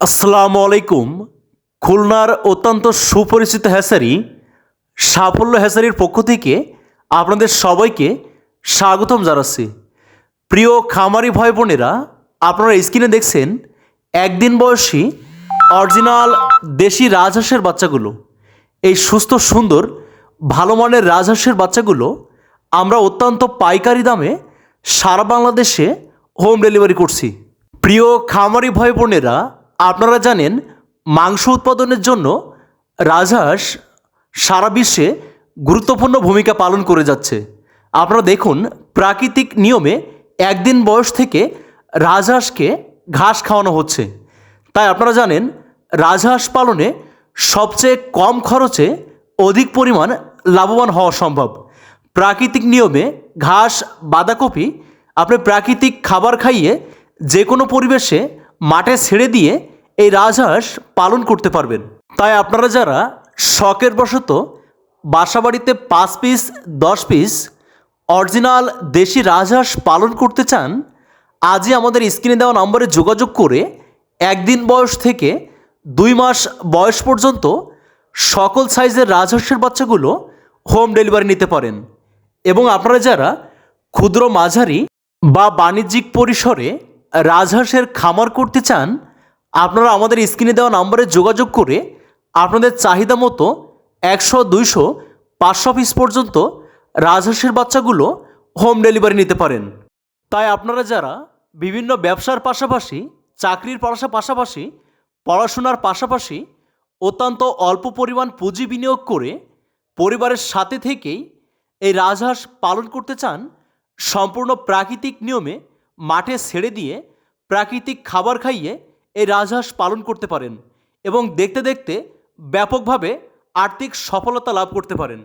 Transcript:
আসসালামু আলাইকুম। খুলনার অত্যন্ত সুপরিচিত হ্যাসারি, সাফল্য হ্যাসারির পক্ষ থেকে আপনাদের সবাইকে স্বাগতম জানাচ্ছি। প্রিয় খামারি ভাই বোনেরা, আপনারা স্ক্রিনে দেখছেন একদিন বয়সী অরিজিনাল দেশি রাজহাঁসের বাচ্চাগুলো। এই সুস্থ, সুন্দর, ভালো মানের রাজহাঁসের বাচ্চাগুলো আমরা অত্যন্ত পাইকারি দামে সারা বাংলাদেশে হোম ডেলিভারি করছি। প্রিয় খামারি ভাই বোনেরা আপনারা জানেন মাংস উৎপাদনের জন্য রাজহাঁস সারা বিশ্বে গুরুত্বপূর্ণ ভূমিকা পালন করে যাচ্ছে। আপনারা দেখুন, প্রাকৃতিক নিয়মে একদিন বয়স থেকে রাজহাঁসকে ঘাস খাওয়ানো হচ্ছে। তাই আপনারা জানেন, রাজহাঁস পালনে সবচেয়ে কম খরচে অধিক পরিমাণ লাভবান হওয়া সম্ভব। প্রাকৃতিক নিয়মে ঘাস, বাঁধাকপি আপনি প্রাকৃতিক খাবার খাইয়ে যে কোনো পরিবেশে মাঠে ছেড়ে দিয়ে এই রাজহাঁস পালন করতে পারবেন। তাই আপনারা যারা শখের বশত বাসাবাড়িতে পাঁচ পিস, দশ পিস অরিজিনাল দেশি রাজহাঁস পালন করতে চান, আজই আমাদের স্ক্রিনে দেওয়া নম্বরে যোগাযোগ করে একদিন বয়স থেকে দুই মাস বয়স পর্যন্ত সকল সাইজের রাজহাঁসের বাচ্চাগুলো হোম ডেলিভারি নিতে পারেন। এবং আপনারা যারা ক্ষুদ্র মাঝারি বা বাণিজ্যিক পরিসরে রাজহাঁসের খামার করতে চান, আপনারা আমাদের স্ক্রিনে দেওয়া নম্বরে যোগাযোগ করে আপনাদের চাহিদা মতো একশো, দুইশো, পাঁচশো পিস পর্যন্ত রাজহাঁসের বাচ্চাগুলো হোম ডেলিভারি নিতে পারেন। তাই আপনারা যারা বিভিন্ন ব্যবসার পাশাপাশি, চাকরির পাশা, পাশাপাশি, পড়াশোনার পাশাপাশি অত্যন্ত অল্প পরিমাণ পুঁজি বিনিয়োগ করে পরিবারের সাথে থেকেই এই রাজহাঁস পালন করতে চান, সম্পূর্ণ প্রাকৃতিক নিয়মে মাঠে ছেড়ে দিয়ে প্রাকৃতিক খাবার খাইয়ে এই রাজহাঁস পালন করতে পারেন এবং দেখতে দেখতে ব্যাপকভাবে আর্থিক সফলতা লাভ করতে পারেন।